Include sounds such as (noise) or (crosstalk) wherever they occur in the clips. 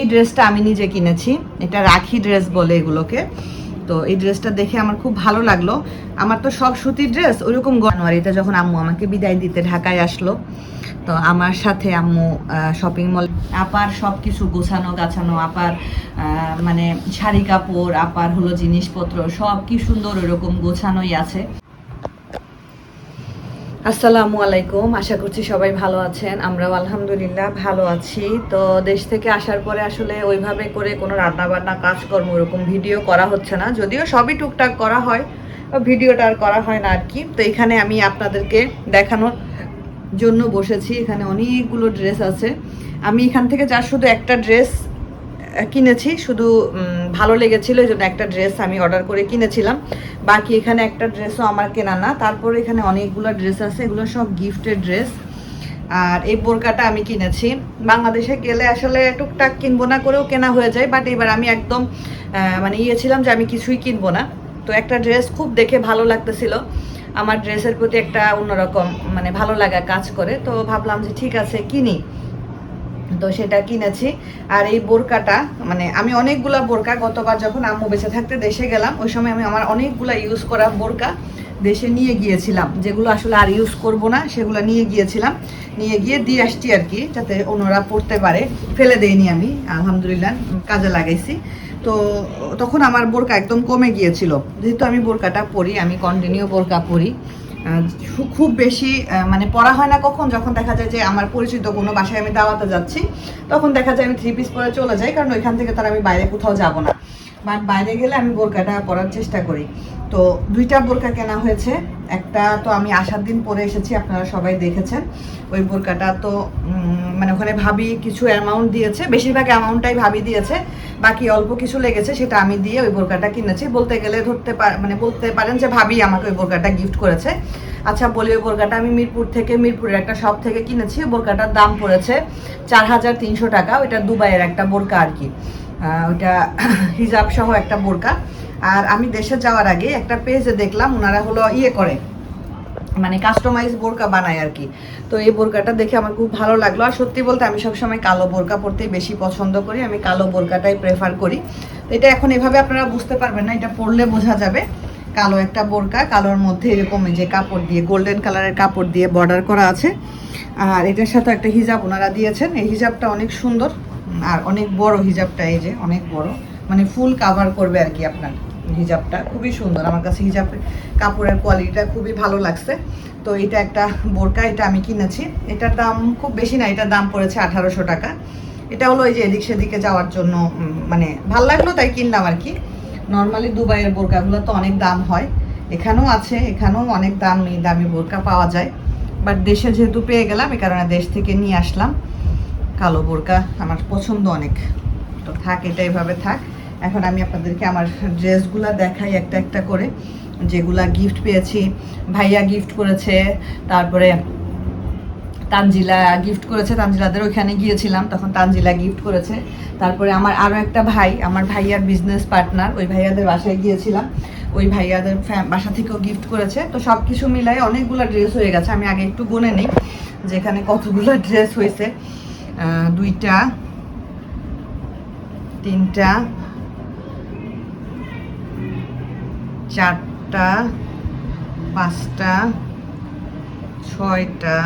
এই ড্রেসটা আমি নিজে কিনেছি। এটা রাখি ড্রেস বলে এগুলোকে। তো এই ড্রেসটা দেখে আমার খুব ভালো লাগল। আমার তো সব সুতির ড্রেস ওইরকম জানুয়ারিতে যখন আম্মু আমাকে বিদায় দিতে ঢাকায় আসলো, তো আমার সাথে আম্মু শপিং মল আপার সব কিছু গোছানো, গাছানো, আপার মানে শাড়ি কাপড়, আপার হলো জিনিসপত্র সব কি সুন্দর ওরকম গোছানোই আছে। আসসালামু আলাইকুম, আশা করছি সবাই ভালো আছেন। আমরাও আলহামদুলিল্লাহ ভালো আছি। তো দেশ থেকে আসার পরে আসলে ওইভাবে করে কোনো রান্না বান্না কাজকর্ম ওরকম ভিডিও করা হচ্ছে না। যদিও সবই টুকটাক করা হয় ভিডিওটা আর করা হয় না আর কি। তো এখানে আমি আপনাদেরকে দেখানোর জন্য বসেছি। এখানে অনেকগুলো ড্রেস আছে। আমি এখান থেকে যা শুধু একটা ড্রেস কিনেছি, শুধু ভালো লেগেছিল, এই জন্য একটা ড্রেস আমি অর্ডার করে কিনেছিলাম। বাকি এখানে একটা ড্রেসও আমার কেনা না। তারপরে এখানে অনেকগুলো ড্রেস আছে, এগুলো সব গিফটের ড্রেস আর এই বোরকাটা আমি কিনেছি। বাংলাদেশে গেলে আসলে টুকটাক কিনবো না করেও কেনা হয়ে যায় বাট এবার আমি একদম মানে ইয়ে ছিলাম যে আমি কিছুই কিনবো না। তো একটা ড্রেস খুব দেখে ভালো লাগতেছিল। আমার ড্রেসের প্রতি একটা অন্যরকম মানে ভালো লাগা কাজ করে। তো ভাবলাম যে ঠিক আছে, কিনি। তো সেটা কিনেছি। আর এই বোরকাটা মানে আমি অনেকগুলা বোরকা, গতবার যখন আম্মু বেঁচে থাকতে দেশে গেলাম, ওই সময় আমি আমার অনেকগুলা ইউজ করা বোরকা দেশে নিয়ে গিয়েছিলাম। যেগুলো আসলে আর ইউজ করব না, সেগুলো নিয়ে গিয়েছিলাম। নিয়ে গিয়ে দিয়ে আসছি আর কি, যাতে অন্যরা পড়তে পারে। ফেলে দেইনি আমি, আলহামদুলিল্লাহ, কাজে লাগাইছি। তো তখন আমার বোরকা একদম কমে গিয়েছিল। যেহেতু আমি বোরকাটা পরি, আমি কন্টিনিউ বোরকা পরি। খুব বেশি মানে পড়া হয় না কখন? যখন দেখা যায় যে আমার পরিচিত কোনো বাসায় আমি দাওয়াতে যাচ্ছি, তখন দেখা যায় আমি থ্রি পিস পরে চলে যাই, কারণ ওইখান থেকে তার আমি বাইরে কোথাও যাব না। বাট বাইরে গেলে আমি বোরকাটা পরার চেষ্টা করি। তো দুইটা বোরকা কেনা হয়েছে। একটা তো আমি আসার দিন পরে এসেছি, আপনারা সবাই দেখেছেন। ওই বোরকাটা তো মানে ওখানে ভাবি কিছু অ্যামাউন্ট দিয়েছে, বেশিরভাগ অ্যামাউন্টটাই ভাবি দিয়েছে। বাকি অল্প কিছু লেগেছে, সেটা আমি দিয়ে ওই বোরকাটা কিনেছি। বলতে গেলে ধরতে মানে বলতে পারেন যে ভাবি আমাকে ওই বোরকাটা গিফট করেছে। আচ্ছা বলি ওই বোরকাটা আমি মিরপুর থেকে, মিরপুরের একটা শপ থেকে কিনেছি। ওই বোরকাটার দাম পড়েছে চার হাজার তিনশো টাকা। ওইটা দুবাইয়ের একটা বোরকা আর কি। ওইটা (coughs) হিজাব সহ একটা বোরকা। আর আমি দেশে যাওয়ার আগে একটা পেজে দেখলাম ওনারা হলো ইয়ে করে। মানে কাস্টমাইজ বোরকা বানায় আর কি। তো এই বোরকাটা দেখে আমার খুব ভালো লাগল। আর সত্যি বলতে আমি সবসময় কালো বোরকা পরতেই বেশি পছন্দ করি। আমি কালো বোরকাটাই প্রেফার করি। তো এটা এখন এভাবে আপনারা বুঝতে পারবেন না, এটা পরলে বোঝা যাবে। কালো একটা বোরকা, কালোর মধ্যে এরকম যে কাপড় দিয়ে গোল্ডেন কালারের কাপড় দিয়ে বর্ডার করা আছে। আর এটার সাথে একটা হিজাব ওনারা দিয়েছেন। এই হিজাবটা অনেক সুন্দর, আর অনেক বড় হিজাবটা এই যে, অনেক বড়। মানে ফুল কাভার করবে আর কি আপনার। হিজাবটা খুবই সুন্দর। আমার কাছে হিজাবের কাপড়ের কোয়ালিটিটা খুবই ভালো লাগছে। তো এটা একটা বোরকা, এটা আমি কিনেছি। এটার দাম খুব বেশি না, এটার দাম পড়েছে আঠারোশো টাকা। এটা হলো এই যে এদিক সেদিকে যাওয়ার জন্য মানে ভালো লাগল তাই কিনলাম আর কি। নর্মালি দুবাইয়ের বোরকাগুলো তো অনেক দাম হয়। এখানেও আছে, এখানেও অনেক দামি দামি বোরকা পাওয়া যায়। বাট দেশে যেহেতু পেয়ে গেলাম এই কারণে দেশ থেকে নিয়ে আসলাম। কালো বোরকা আমার পছন্দ অনেক। তো থাক, এটা এভাবে থাক। এখন আমি আপনাদেরকে আমার ড্রেসগুলো দেখাই একটা একটা করে, যেগুলা গিফট পেয়েছি। ভাইয়া গিফট করেছে, তারপরে তানজিলা গিফট করেছে, তানজিলাদের ওইখানে গিয়েছিলাম, তখন তানজিলা গিফট করেছে। তারপরে আমার আরও একটা ভাই, আমার ভাইয়ার বিজনেস পার্টনার ওই ভাইয়াদের বাসায় গিয়েছিলাম। ওই ভাইয়াদের বাসা থেকেও গিফট করেছে। তো সব কিছু মিলাই অনেকগুলো ড্রেস হয়ে গেছে। আমি আগে একটু গুনে নিই, যেখানে কতগুলো ড্রেস হয়েছে। দুইটা, তিনটা চারটা, পাঁচটা, ছয়টা,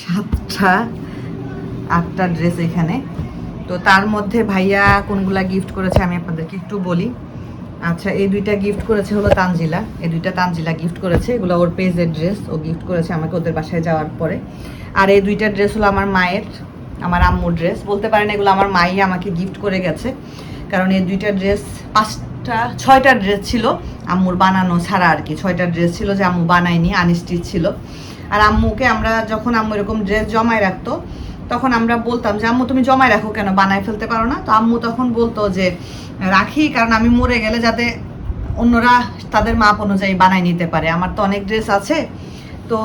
সাতটা, আটটা ড্রেস এখানে। তো তার মধ্যে ভাইয়া কোনগুলা গিফট করেছে আমি আপনাদেরকে একটু বলি। আচ্ছা এই দুইটা গিফট করেছে হলো তানজিলা। এই দুইটা তানজিলা গিফট করেছে। এগুলো ওর পেজের ড্রেস ও গিফট করেছে আমাকে ওদের বাসায় যাওয়ার পরে। আর এই দুইটা ড্রেস হলো আমার মায়ের, আমার আম্মুর ড্রেস বলতে পারেন এগুলো আমার মাই আমাকে গিফট করে গেছে। কারণ এই দুইটা ড্রেস পাঁচটা ছয়টা ড্রেস ছিল, আম্মুর বানানো ছাড়া আর কি, ছয়টা ড্রেস ছিল যে আম্মু বানায়নি আনস্টিচ ছিল। আর আম্মুকে আমরা যখন আম্মু এরকম ড্রেস জমায় রাখতো, তখন আমরা বলতাম যে, আম্মু, তুমি জমায় রাখো কেন? বানায় ফেলতে পারো না? তো আম্মু তখন বলতো যে, রাখি, কারণ আমি মরে গেলে যাতে অন্যরা তাদের মাপ অনুযায়ী বানায় নিতে পারে। আমার তো অনেক ড্রেস আছে। তো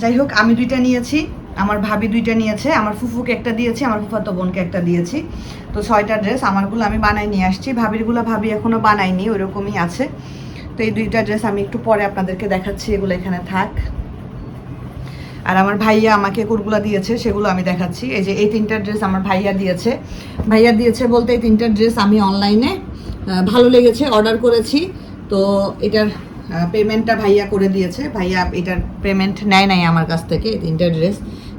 যাই হোক, আমি দুইটা নিয়েছি। আমার ভাবি দুইটা নিয়েছে, আমার ফুফুকে একটা দিয়েছি, আমার ফুফাতো বোনকে একটা দিয়েছি। তো ছয়টা ড্রেস আমারগুলো আমি বানাই নিয়ে আসছি। ভাবিরগুলো ভাবি এখনও বানাইনি ওইরকমই আছে। তো এই দুইটা ড্রেস আমি একটু পরে আপনাদেরকে দেখাচ্ছি, এগুলো এখানে থাক। আর আমার ভাইয়া আমাকে কোটগুলো দিয়েছে, সেগুলো আমি দেখাচ্ছি। এই যে এই তিনটা ড্রেস আমার ভাইয়া দিয়েছে। ভাইয়া দিয়েছে বলতে এই তিনটা ড্রেস আমি অনলাইনে ভালো লেগেছে অর্ডার করেছি। তো এটার পেমেন্টটা ভাইয়া করে দিয়েছে। ভাইয়া এটার পেমেন্ট নেয় নাই আমার কাছ থেকে, এই তিনটা ড্রেস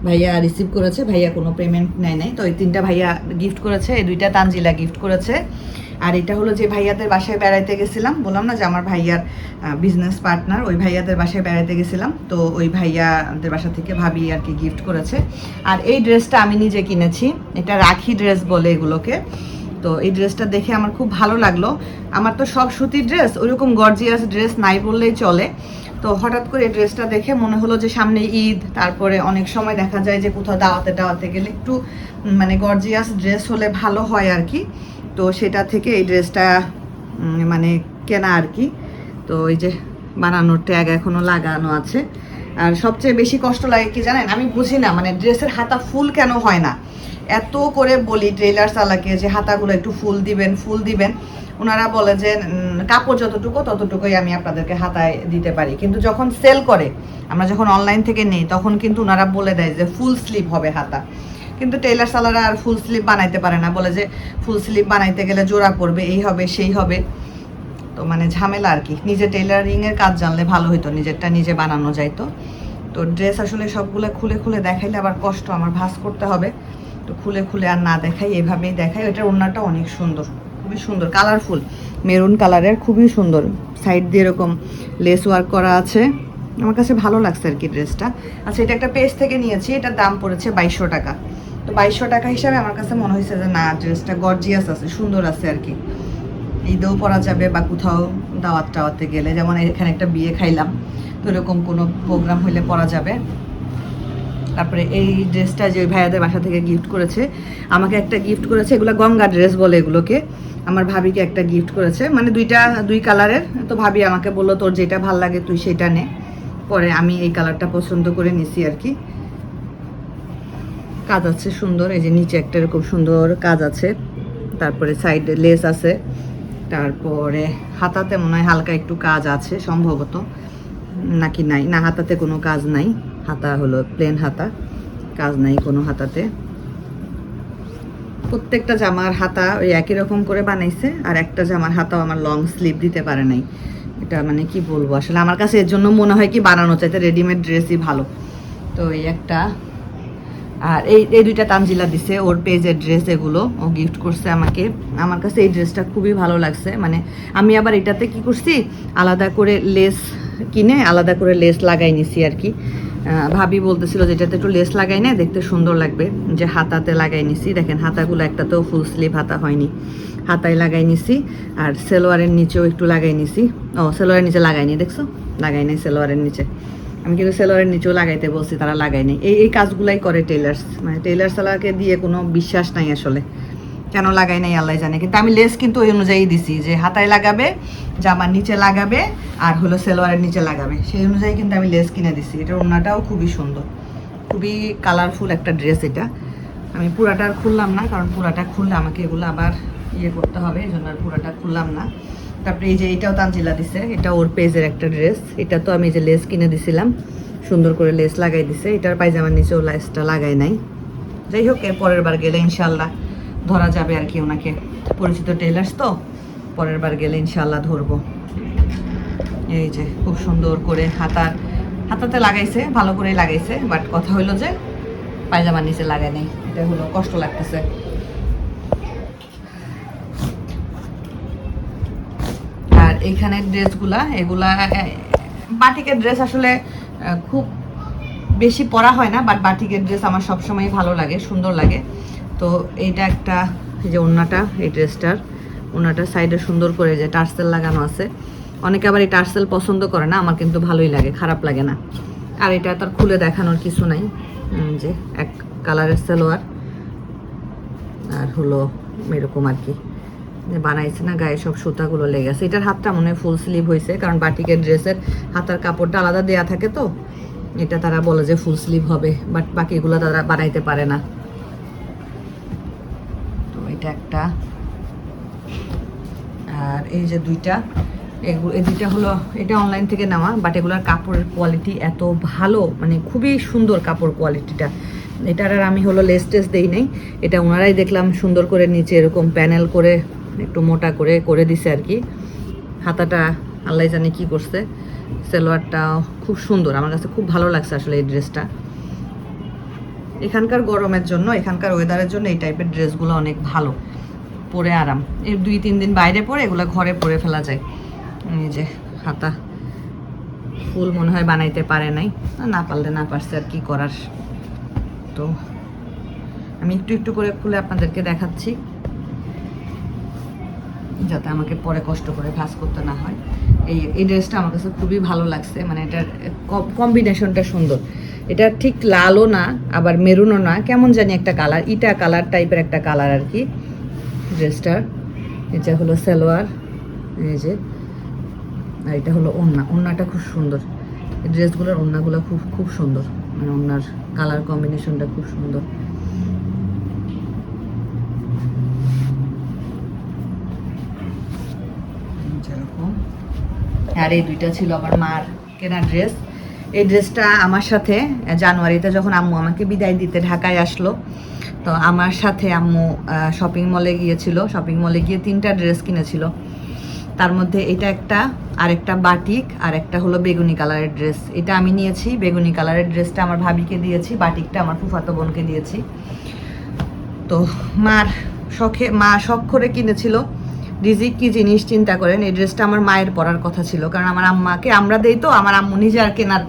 ভাইয়া রিসিভ করেছে, ভাইয়া কোনো পেমেন্ট নেয় নাই। তো এই তিনটা ভাইয়া গিফট করেছে, এই দুইটা তানজিলা গিফট করেছে। আর এটা হলো যে ভাইয়াদের বাসায় বেড়াইতে গেছিলাম, বললাম না যে আমার ভাইয়ার বিজনেস পার্টনার ওই ভাইয়াদের বাসায় বেড়াইতে গেছিলাম। তো ওই ভাইয়াদের বাসা থেকে ভাবি আর কি গিফট করেছে। আর এই ড্রেসটা আমি নিজে কিনেছি, এটা রাখি ড্রেস বলে এগুলোকে। তো এই ড্রেসটা দেখে আমার খুব ভালো লাগল। আমার তো সব সুতির ড্রেস ওইরকম গর্জিয়াস ড্রেস নাই বললেই চলে। তো হঠাৎ করে এই ড্রেসটা দেখে মনে হলো যে সামনে ঈদ, তারপরে অনেক সময় দেখা যায় যে কোথাও দাওয়াতে দাওয়াতে গেলে একটু মানে গর্জিয়াস ড্রেস হলে ভালো হয় আর কি। তো সেটা থেকে এই ড্রেসটা মানে কেনা আর কি। তো এই যে বানানোর ট্যাগ এখনও লাগানো আছে। আর সবচেয়ে বেশি কষ্ট লাগে কি জানেন? আমি বুঝি না মানে ড্রেসের হাতা ফুল কেন হয় না? এত করে বলি ট্রেলার চালাকে যে হাতাগুলো একটু ফুল দিবেন ফুল দিবেন। ওনারা বলে যে কাপড় যতটুকু ততটুকুই আমি আপনাদেরকে হাতায় দিতে পারি। কিন্তু যখন সেল করে, আমরা যখন অনলাইন থেকে নেই, তখন কিন্তু ওনারা বলে দেয় যে ফুল স্লিপ হবে হাতা। কিন্তু টেইলার সালারা আর ফুল স্লিপ বানাইতে পারে না। বলে যে ফুল স্লিপ বানাইতে গেলে জোড়া পড়বে, এই হবে, সেই হবে। তো মানে ঝামেলা আর কি। নিজে টেইলারিং এর কাজ জানলে ভালো হতো নিজেরটা নিজে বানানো যাইতো। তো ড্রেস আসলে সবগুলো খুলে খুলে দেখাইলে আবার কষ্ট, আমার ভাঁজ করতে হবে। তো খুলে খুলে আর না দেখাই, এভাবেই দেখাই। ওইটার ওড়নাটা অনেক সুন্দর, খুবই সুন্দর কালারফুল মেরুন কালারের খুবই সুন্দর। সাইড দিয়ে এরকম লেস ওয়ার্ক করা আছে। আমার কাছে ভালো লাগছে আর কি ড্রেসটা আচ্ছা এটা একটা পেজ থেকে নিয়েছি। এটার দাম পড়েছে বাইশশো টাকা। তো বাইশশো টাকা হিসাবে আমার কাছে মনে হয়েছে যে, না ড্রেসটা গর্জিয়াস আছে, সুন্দর আছে আর কি। ঈদেও পরা যাবে বা কোথাও দাওয়াত টাওয়াতে গেলে। যেমন এখানে একটা বিয়ে খাইলাম, তো এরকম কোনো প্রোগ্রাম হইলে পরা যাবে। তারপরে এই ড্রেসটা যে ওই ভাইয়াদের বাসা থেকে গিফট করেছে, আমাকে একটা গিফট করেছে, এগুলো গঙ্গা ড্রেস বলে এগুলোকে। আমার ভাবিকে একটা গিফট করেছে মানে দুইটা, দুই কালারের। তো ভাবি আমাকে বলল, তোর যেটা ভালো লাগে তুই সেটা নে। পরে আমি এই কালারটা পছন্দ করে নিছি আর কি। কাজ আছে সুন্দর, এই যে নিচে একটা এরকম সুন্দর কাজ আছে। তারপরে সাইডে লেস আছে। তারপরে হাতাতে মনে হয় হালকা একটু কাজ আছে সম্ভবত। নাকি নাই, না হাতাতে কোনো কাজ নাই। হাতা হলো প্লেন হাতা, কাজ নাই কোনো হাতাতে। প্রত্যেকটা জামার হাতা ওই একই রকম করে বানাইছে, আর একটা জামার হাতাও আমার লং স্লিভ দিতে পারে নাই। এটা মানে কি বলব, আসলে আমার কাছে এর জন্য মনে হয় কি বানানো, চাইতে রেডিমেড ড্রেসই ভালো। তো এই একটা, আর এই এই দুইটা তানজিলা দিছে, ওর পেজের ড্রেস এগুলো, ও গিফট করছে আমাকে। আমার কাছে এই ড্রেসটা খুবই ভালো লাগছে মানে আমি আবার এটাতে কি করছি, আলাদা করে লেস কিনে, আলাদা করে লেস লাগাই নিছি আর কি। ভাবি বলতেছিল যে এটাতে একটু লেস লাগাই না, দেখতে সুন্দর লাগবে। যে হাতাতে লাগাই নিছি। দেখেন, হাতাগুলো একটাতেও ফুল স্লিভ হাতা হয়নি। হাতায় লাগাই নিছি। আর সেলোয়ারের নিচেও একটু লাগাই নিছি। ও, সেলোয়ারের নিচে লাগাইনি দেখছ? লাগাই নাই সেলোয়ারের নিচে। আমি কিন্তু সেলোয়ারের নিচেও লাগাইতে বলছি, তারা লাগাই নাই। এই এই কাজগুলাই করে টেলার্স মানে টেলার সালাকে দিয়ে কোনো বিশ্বাস নাই আসলে। কেন লাগাই নাই, আল্লাহ জানে। কিন্তু আমি লেস কিন্তু ওই অনুযায়ী দিছি, যে হাতায় লাগাবে, জামার নিচে লাগাবে, আর হলো সেলোয়ারের নিচে লাগাবে। সেই অনুযায়ী কিন্তু আমি লেস কিনে দিছি। এটার ওড়নাটাও খুবই সুন্দর। খুবই কালারফুল একটা ড্রেস এটা। আমি পুরাটা খুললাম না, কারণ পুরাটা খুললে আমাকে এগুলো আবার ইয়ে করতে হবে এই জন্য আর পুরাটা খুললাম না। তারপরে এই যে এটাও তানজিলা দিছে, এটা ওর পেজের একটা ড্রেস এটা তো আমি যে লেস কিনে দিছিলাম, সুন্দর করে লেস লাগাই দিছে। এটার পায়জামার নিচেও লেসটা লাগাই নাই। যাই হোক এর পরের বার গেলে ইনশাল্লাহ ধরা যাবে আর কি ওনাকে। পরিচিত টেলার্স তো, পরের বার গেলে ইনশাল্লাহ ধরবো। এই যে, খুব সুন্দর করে হাতার, হাতাতে লাগাইছে, ভালো করে লাগাইছে বাট কথা হলো যে পায়জামার নিচে লাগাই নেই। এটা হলো কষ্ট লাগতেছে। আর এইখানে ড্রেসগুলা, এগুলা বাটিকের ড্রেস আসলে খুব বেশি পরা হয় না বাট বাটিকের ড্রেস আমার সবসময় ভালো লাগে, সুন্দর লাগে। তো এইটা একটা যে ওড়নাটা, এই ড্রেসটার ওড়নাটার সাইডে সুন্দর করে যে টার্সেল লাগানো আছে। অনেকে আবার এই টার্সেল পছন্দ করে না, আমার কিন্তু ভালোই লাগে, খারাপ লাগে না। আর এটা তার খুলে দেখানোর কিছু নাই যে এক কালারের সালোয়ার। আর হলো এরকম আর কি বানাইছে না, গায়ে সব সুতাগুলো লেগে আছে। এটার হাতটা মনে হয় ফুল স্লিভ হয়েছে কারণ বাটিকের ড্রেসের হাতার কাপড়টা আলাদা দেয়া থাকে তো, এটা তারা বলে যে ফুল স্লিভ হবে বাট বাকিগুলো তারা বানাইতে পারে না। এটা একটা। আর এই যে দুইটা এগুলো এই দুইটা হলো, এটা অনলাইন থেকে নেওয়া বাট এগুলোর কাপড়ের কোয়ালিটি এত ভালো মানে খুবই সুন্দর কাপড় কোয়ালিটিটা এটার আর আমি হলো লেস টেস দেই নাই, এটা ওনারাই দেখলাম সুন্দর করে নিচে এরকম প্যানেল করে, একটু মোটা করে করে দিছে আর কি। হাতাটা, আল্লাহ জানে কি করছে। সালোয়ারটা খুব সুন্দর, আমার কাছে খুব ভালো লাগছে আসলে এই ড্রেসটা এখানকার গরমের জন্য, এখানকার ওয়েদারের জন্য এই টাইপের ড্রেসগুলো অনেক ভালো। পরে আরাম। এর দুই, তিন দিন বাইরে পরে এগুলো ঘরে পরে ফেলা যায়। এই যে হাতা ফুল মনে হয় বানাইতে পারে নাই। না পারলে না পারছে আর কি করার। তো আমি একটু একটু করে খুলে আপনাদেরকে দেখাচ্ছি। যাতে আমাকে পরে কষ্ট করে ভাস করতে না হয়। এই এই ড্রেসটা আমার কাছে খুবই ভালো লাগছে। মানে এটার কম্বিনেশনটা সুন্দর। এটা ঠিক লালও না, আবার মেরুনও না, কেমন জানি একটা কালার ইটা কালার টাইপের একটা কালার আর কি ড্রেসটার এটা হলো সালোয়ার, এই যে, আর এটা হলো ওড়না ওড়নাটা খুব সুন্দর। এই ড্রেসগুলোর ওড়নাগুলো খুব খুব সুন্দর মানে ওড়নার কালার কম্বিনেশনটা খুব সুন্দর। আর এই দুইটা ছিল আমার মার কেনা ড্রেস এই ড্রেসটা আমার সাথে জানুয়ারিতে যখন আম্মু আমাকে বিদায় দিতে ঢাকায় আসলো, তো আমার সাথে আম্মু শপিং মলে গিয়েছিল। শপিং মলে গিয়ে তিনটা ড্রেস কিনেছিল। তার মধ্যে এটা একটা আর একটা বাটিক আর একটা হলো বেগুনি কালারের ড্রেস। এটা আমি নিয়েছি, বেগুনি কালারের ড্রেসটা আমার ভাবিকে দিয়েছি, বাটিকটা আমার ফুফাতো বোনকে দিয়েছি। তো মার শখে, মা শখ করে কিনেছিল। রিজিক কি জিনিস চিন্তা করেন, এই ড্রেসটা আমার মায়ের পরার কথা ছিল, কারণ আমার আম্মাকে আমরা দেই তো, আমার আম্মু নিজে আর কেনার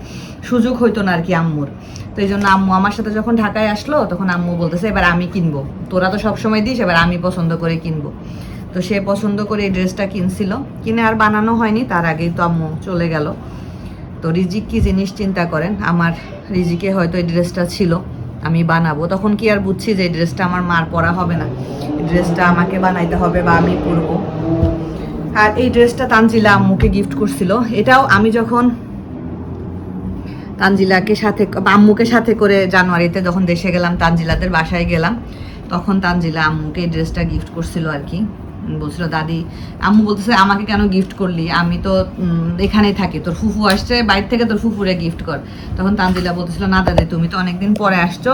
সুযোগ হইতো না আর কি আম্মুর। তো এই জন্য আম্মু আমার সাথে যখন ঢাকায় আসলো, তখন আম্মু বলতেছে, এবার আমি কিনবো। তোরা তো সবসময় দিস, এবার আমি পছন্দ করে কিনবো। তো সে পছন্দ করে এই ড্রেসটা কিনছিল। কিনে আর বানানো হয়নি, তার আগেই তো আম্মু চলে গেল। তো রিজিক কি জিনিস চিন্তা করেন, আমার রিজিকে হয়তো এই ড্রেসটা ছিল। আমি বানাবো। তখন কি আর বুঝছি যে ড্রেসটা আমার মার পরা হবে না। ড্রেসটা আমাকে বানাইতে হবে বা আমি পরবো। আর এই ড্রেসটা তানজিলা আম্মুকে গিফট করছিল। এটাও আমি যখন তানজিলাকে সাথে আম্মুকে সাথে করে জানুয়ারিতে যখন দেশে গেলাম, তানজিলাদের বাসায় গেলাম, তখন তানজিলা আম্মুকে এই ড্রেসটা গিফট করছিল আর কি। বলছিল, দাদি, আম্মু বলতেছে, আমাকে কেন গিফট করলি? আমি তো এখানেই থাকি। তোর ফুফু আসছে, বাইরে থেকে তোর ফুফুরে গিফট কর। তখন তানজিলা বলতেছিল, না দাদি, তুমি তো অনেকদিন পরে আসছো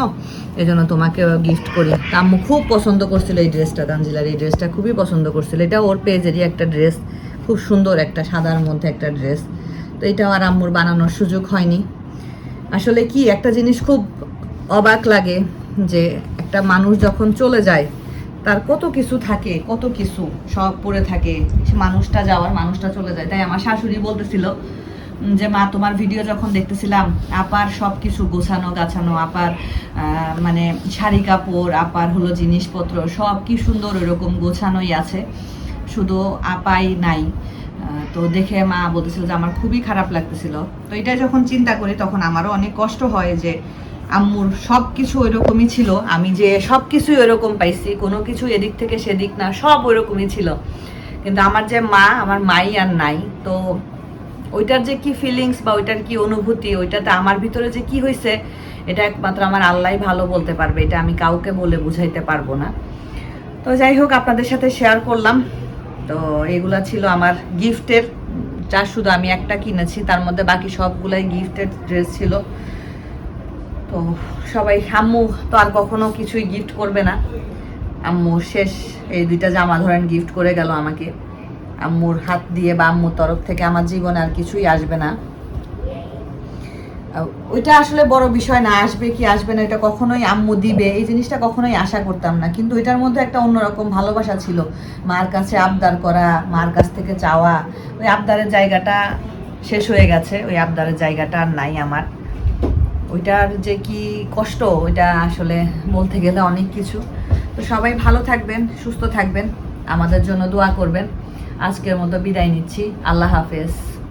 এই জন্য তোমাকে গিফট করি আম্মু খুব পছন্দ করছিল এই ড্রেসটা তানজিলার এই ড্রেসটা খুবই পছন্দ করছিল। এটা ওর পেজেরই একটা ড্রেস খুব সুন্দর একটা সাদার মধ্যে একটা ড্রেস তো এটাও আর আম্মুর বানানোর সুযোগ হয়নি। আসলে কি, একটা জিনিস খুব অবাক লাগে যে একটা মানুষ যখন চলে যায় তার কত কিছু থাকে, কত কিছু সব পড়ে থাকে। মানুষটা যাওয়ার মানুষটা চলে যায়। তাই আমার শাশুড়ি বলতেছিল যে, মা, তোমার ভিডিও যখন দেখতেছিলাম, আপার সব কিছু গোছানো, গাছানো, আপার মানে শাড়ি কাপড়, আপার হলো জিনিসপত্র, সব কি সুন্দর ওরকম গোছানোই আছে। শুধু আপাই নাই। তো দেখে মা বলতেছিল যে, আমার খুবই খারাপ লাগতেছিল। তো এটা যখন চিন্তা করি, তখন আমারও অনেক কষ্ট হয় যে আম্মুর সব কিছু ওইরকমই ছিল। আমি যে সব কিছুই ওইরকম পাইছি, কোনো কিছু এদিক থেকে সেদিক না, সব ওইরকমই ছিল। কিন্তু আমার যে মা, আমার মাই আর নাই। তো ওইটার যে কি ফিলিংস বা ওইটার কি অনুভূতি, ওইটাতে আমার ভিতরে যে কি হয়েছে এটা একমাত্র আমার আল্লাহ ভালো বলতে পারবে। এটা আমি কাউকে বলে বুঝাইতে পারব না। তো যাই হোক, আপনাদের সাথে শেয়ার করলাম। তো এগুলা ছিল আমার গিফটের যা শুধু আমি একটা কিনেছি, তার মধ্যে বাকি সবগুলাই গিফটের ড্রেস ছিল। তো সবাই, আম্মু তো আর কখনো কিছুই গিফট করবে না। আম্মু শেষ, এই দুইটা জামা ধরেন গিফট করে গেল আমাকে। আম্মুর হাত দিয়ে বা আম্মুর তরফ থেকে আমার জীবনে আর কিছুই আসবে না। ওইটা আসলে বড় বিষয় না, আসবে কি আসবে না, এটা কখনোই আম্মু দিবে। এই জিনিসটা কখনোই আশা করতাম না। কিন্তু এটার মধ্যে একটা অন্যরকম ভালোবাসা ছিল। মার কাছে আবদার করা, মার কাছ থেকে চাওয়া। ওই আবদারের জায়গাটা শেষ হয়ে গেছে। ওই আবদারের জায়গাটা আর নাই আমার। ওইটার যে কি কষ্ট, ওইটা আসলে বলতে গেলে অনেক কিছু। তো সবাই ভালো থাকবেন, সুস্থ থাকবেন। আমাদের জন্য দোয়া করবেন। আজকের মতো বিদায় নিচ্ছি। আল্লাহ হাফেজ।